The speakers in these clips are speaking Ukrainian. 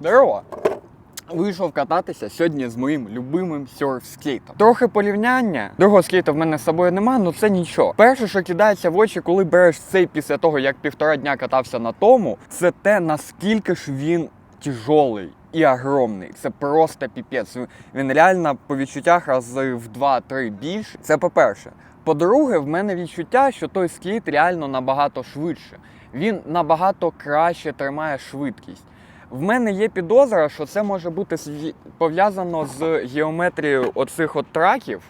Здорово! Вийшов кататися сьогодні з моїм любимим серф-скейтом. Трохи порівняння. Другого скейта в мене з собою нема, але це нічого. Перше, що кидається в очі, коли береш цей після того, як півтора дня катався на тому, це те, наскільки ж він тяжолий і огромний. Це просто піпець. Він реально по відчуттях рази в 2-3 більше. Це по-перше. По-друге, в мене відчуття, що той скейт реально набагато швидше. Він набагато краще тримає швидкість. В мене є підозра, що це може бути пов'язано з геометрією оцих от траків.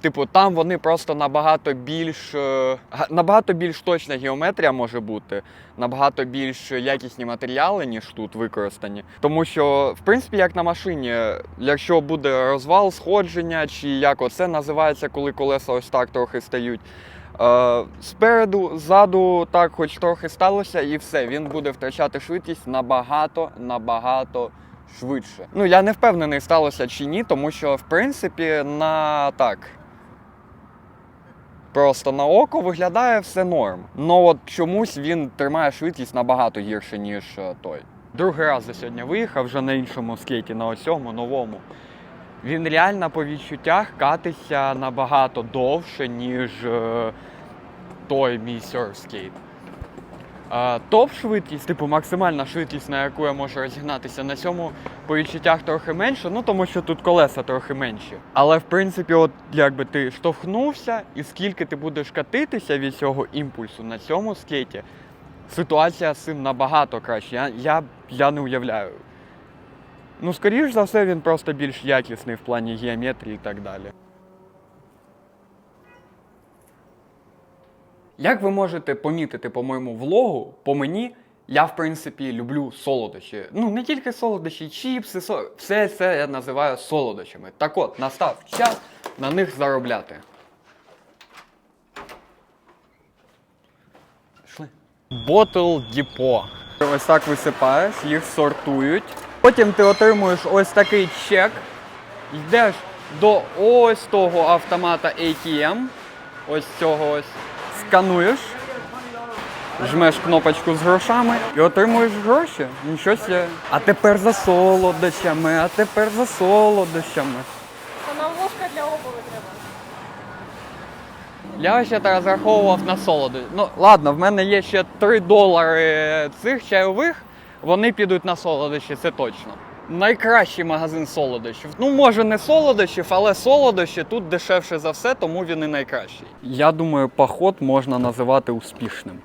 Типу, там вони просто набагато більш е, набагато більш точна геометрія може бути, набагато більш якісні матеріали, ніж тут використані. Тому що, в принципі, як на машині, якщо буде розвал, сходження, чи як оце називається, коли колеса ось так трохи стають. Е, спереду, ззаду так хоч трохи сталося, і все, він буде втрачати швидкість набагато, набагато швидше. Ну, я не впевнений, сталося чи ні, тому що, в принципі, на так. Просто на око виглядає все норм. Ну от чомусь він тримає швидкість набагато гірше, ніж е, той. Другий раз за сьогодні виїхав вже на іншому скейті, на осьому, новому. Він реально по відчуттях катиться набагато довше, ніж е, той мій серфскейт. Топ-швидкість, типу максимальна швидкість, на яку я можу розігнатися, на цьому по відчуттях трохи менше, ну тому що тут колеса трохи менші. Але в принципі, от якби ти штовхнувся, і скільки ти будеш катитися від цього імпульсу на цьому скейті, ситуація з цим набагато краще. Я, я, я не уявляю. Ну, скоріш за все, він просто більш якісний в плані геометрії і так далі. Як ви можете помітити по моєму влогу, по мені, я в принципі люблю солодощі. Ну, не тільки солодощі, чіпси, со... все це я називаю солодощами. Так от, настав час на них заробляти. Ботл Діпо. Ось так висипаєш, їх сортують. Потім ти отримуєш ось такий чек, йдеш до ось того автомата ATM, ось цього ось, скануєш, жмеш кнопочку з грошами і отримуєш гроші. Нічого себе. А тепер за солодощами, а тепер за солодощами. Та нам ложка для обуви треба. Я ще та розраховував на солоди. Ну ладно, в мене є ще 3 долари цих чайових. Вони підуть на солодощі, це точно. Найкращий магазин солодощів. Ну, може, не солодощів, але солодощі тут дешевше за все, тому він і найкращий. Я думаю, поход можна називати успішним.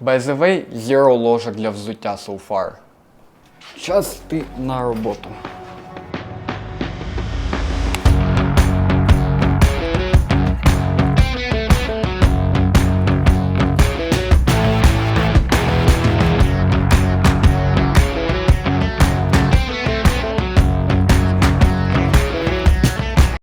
By the way, zero ложок для взуття so far. Час ти на роботу.